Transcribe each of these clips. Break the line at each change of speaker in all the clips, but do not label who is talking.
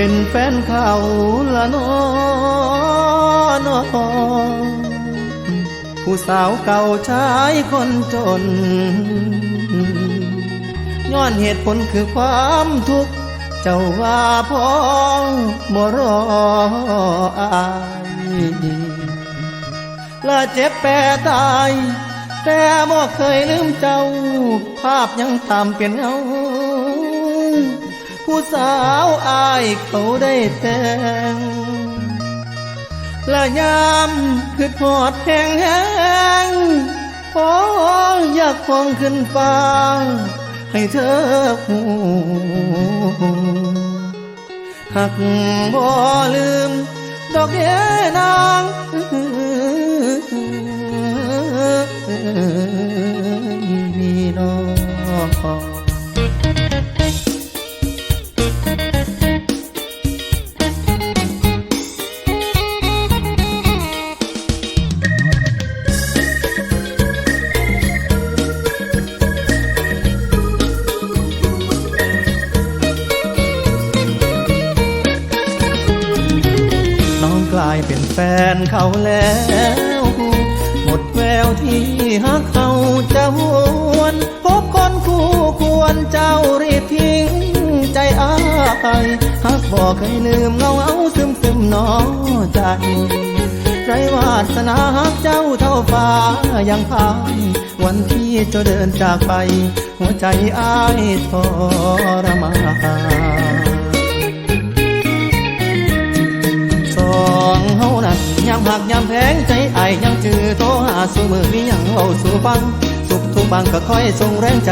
เป็นแฟนเขาละนอนอผู้สาวเก่าชายคนจน ย้อนเหตุผลคือความทุกข์ เจ้าว่าพ้องบ่รออายละเจ็บแปรตาย แต่บ่เคยลืมเจ้า ภาพยังตามเป็นเงา ผู้สาวอายเขาได้แต่งละยามคือทอดแห้งแห้งพออยากฟองขึ้นฟ้า ให้เธอหูหักบ่ลืม ดอกเอ๋นางมีน้อง เป็นแฟนเขาแล้ว หมดแววที่หักเขาจะหวน พบคนคู่ควรเจ้ารีบทิ้งใจอายหักบอกเคยลืมเงาเอาซึมซึมนอใจไรวาสนาหักเจ้าเท่าฟ้ายังพายวันที่เจ้าเดินจากไป หัวใจอายทรมานามหักยามแพงใจไอยังจือโทรหาสู่มือมีหยังเอาสู่ฟัง สุขทุกบางก็ค่อยส่งแรงใจ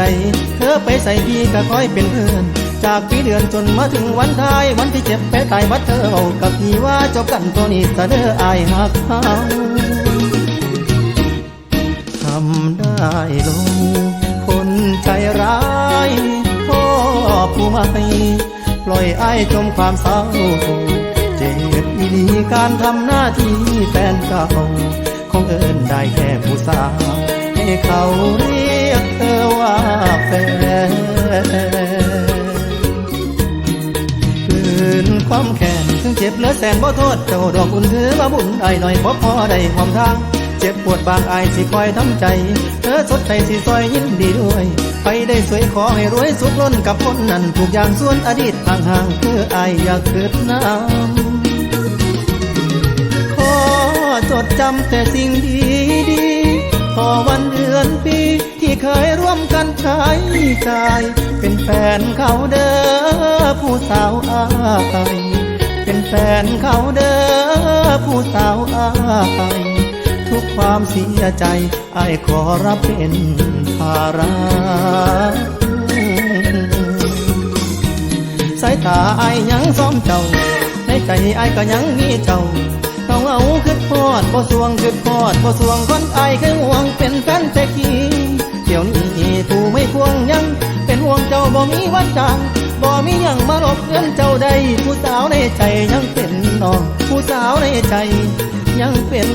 เธอไปใส่พี่ก็ค่อยเป็นเพื่อน จากปีเดือนจนมาถึงวันท้าย วันที่เจ็บไปตายวัดเธอเอากับพี่ว่าจบกันตัวนี้ซะเด้ออายหักเขาทำได้ลงคนใจร้ายพ่อผู้ไม่ปล่อยไอ้จมความเศร้าเจ็บ อีลีการทำหน้าที่แฟนเก่าคงเอินได้แค่ผู้สาวให้เขาเรียกเธอว่าแฟนคืนความแค้นถึงเจ็บเหลือแสนบ่โทษเจ้าดอกอุ่นถือว่าบุญได้หน่อยพอพอได้ความทางเจ็บปวดบางอายสิคอยทำใจ เธอสดใจสิซอยยินดีด้วย ไปได้สวยขอให้รวยสุขล้นกับคนนั้นทุกอย่างส่วนอดีตห่างๆคืออายอยากเกิดน้ำ ดจำแต่สิ่งดีดีๆขอวันเดือนปีที่เคยร่วมกันใช้จ่าย เป็นแฟนเขาเด้อผู้สาวอายเป็นแฟนเขาเด้อผู้สาวอายทุกความเสียใจไอายขอรับเป็นภาระสายตาไอายยังซ้อมเจ้า ในใจไอายก็ยังมีเจ้า เอาเอาคืดพอดบ่สวงคืดพอดบ่สวงคนไอายเคยห่วงเป็นแฟนแต่กี้เดี๋ยวนี้ผู้ไม่พวงยัง เป็นห่วงเจ้าบ่มีวันจางบ่มียังมาลบเลือนเจ้าใดผู้สาวในใจยังเป็นน้องผู้สาวในใจยังเป็น